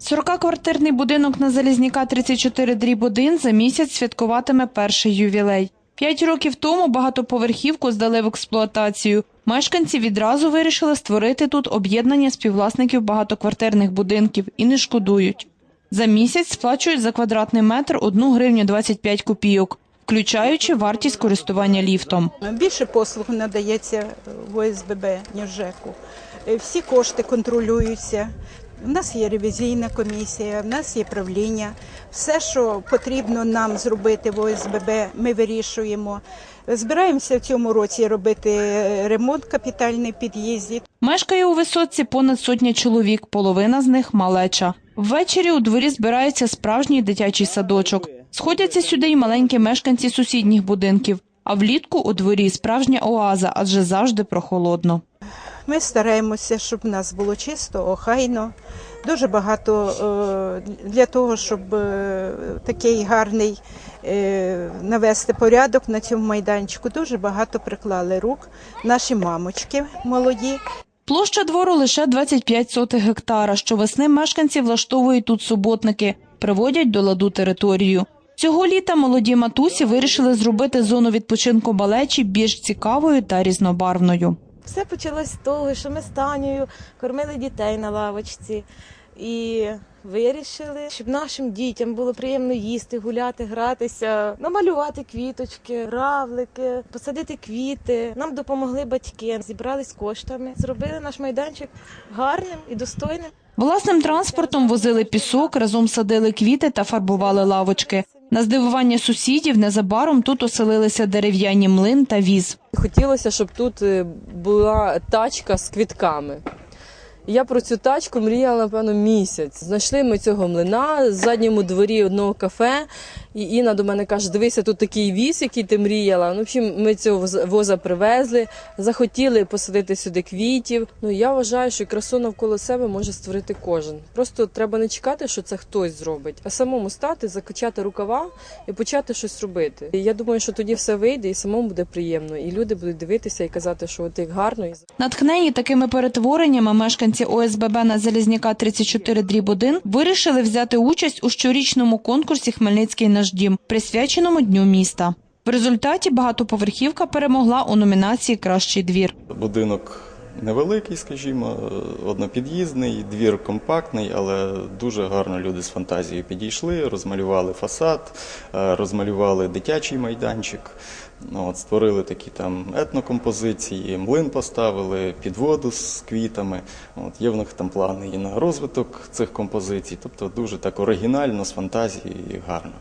40-квартирний будинок на Залізняка 34 дріб 1 за місяць святкуватиме перший ювілей. П'ять років тому багатоповерхівку здали в експлуатацію. Мешканці відразу вирішили створити тут об'єднання співвласників багатоквартирних будинків і не шкодують. За місяць сплачують за квадратний метр 1 гривню 25 копійок, включаючи вартість користування ліфтом. Більше послуг надається в ОСББ, ніж ЖЕКу. Всі кошти контролюються. У нас є ревізійна комісія, в нас є правління. Все, що потрібно нам зробити в ОСББ, ми вирішуємо. Збираємося в цьому році робити е, ремонт капітальний під'їзді. Мешкає у висотці понад сотня чоловік, половина з них малеча. Ввечері у дворі збирається справжній дитячий садочок. Сходяться сюди й маленькі мешканці сусідніх будинків. А влітку у дворі справжня оаза, адже завжди прохолодно. Ми стараємося, щоб в нас було чисто, охайно. Дуже багато е, для того, щоб е, такий гарний е, навести порядок на цьому майданчику. Дуже багато приклали рук наші мамочки молоді. Площа двору лише 25 сотих гектара. Щовесни мешканці влаштовують тут суботники, приводять до ладу територію. Цього літа молоді матусі вирішили зробити зону відпочинку балечі більш цікавою та різнобарвною. Все почалось з того, що ми з Танею кормили дітей на лавочці і вирішили, щоб нашим дітям було приємно їсти, гуляти, гратися, намалювати квіточки, равлики, посадити квіти. Нам допомогли батьки, зібрались коштами, зробили наш майданчик гарним і достойним. Власним транспортом возили пісок, разом садили квіти та фарбували лавочки. На здивування сусідів незабаром тут оселилися дерев'яні млин та віз. Хотілося, щоб тут е, була тачка з квітками. Я про цю тачку мріяла, напевно, місяць. Знайшли ми цього млина в задньому дворі одного кафе. І Інна до мене каже: дивися, тут такий віз, який ти мріяла. Ну, в общем, ми цього воз- воза привезли, захотіли посадити сюди квітів. Ну я вважаю, що красу навколо себе може створити кожен. Просто треба не чекати, що це хтось зробить, а самому стати, закачати рукава і почати щось робити. І я думаю, що тоді все вийде, і самому буде приємно. І люди будуть дивитися і казати, що от як гарно Натхнені такими перетвореннями мешканці ОСББ на Залізняка 34 дріб 1 вирішили взяти участь у щорічному конкурсі Хмельницький наш дім, присвяченому Дню міста. В результаті багатоповерхівка перемогла у номінації Кращий двір. Будинок невеликий, скажімо, однопід'їзний, двір компактний, але дуже гарно люди з фантазією підійшли, розмалювали фасад, е, розмалювали дитячий майданчик. Ну, от, створили такі там етнокомпозиції, млин поставили, підводу з квітами. От, є в них там плани і на розвиток цих композицій. Тобто дуже так оригінально, з фантазією і гарно.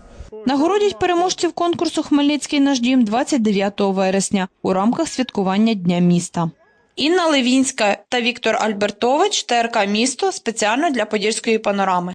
Нагородять переможців конкурсу Хмельницький наш дім 29 вересня у рамках святкування Дня міста. Інна Левінська та Віктор Альбертович, ТРК Місто спеціально для Подільської панорами.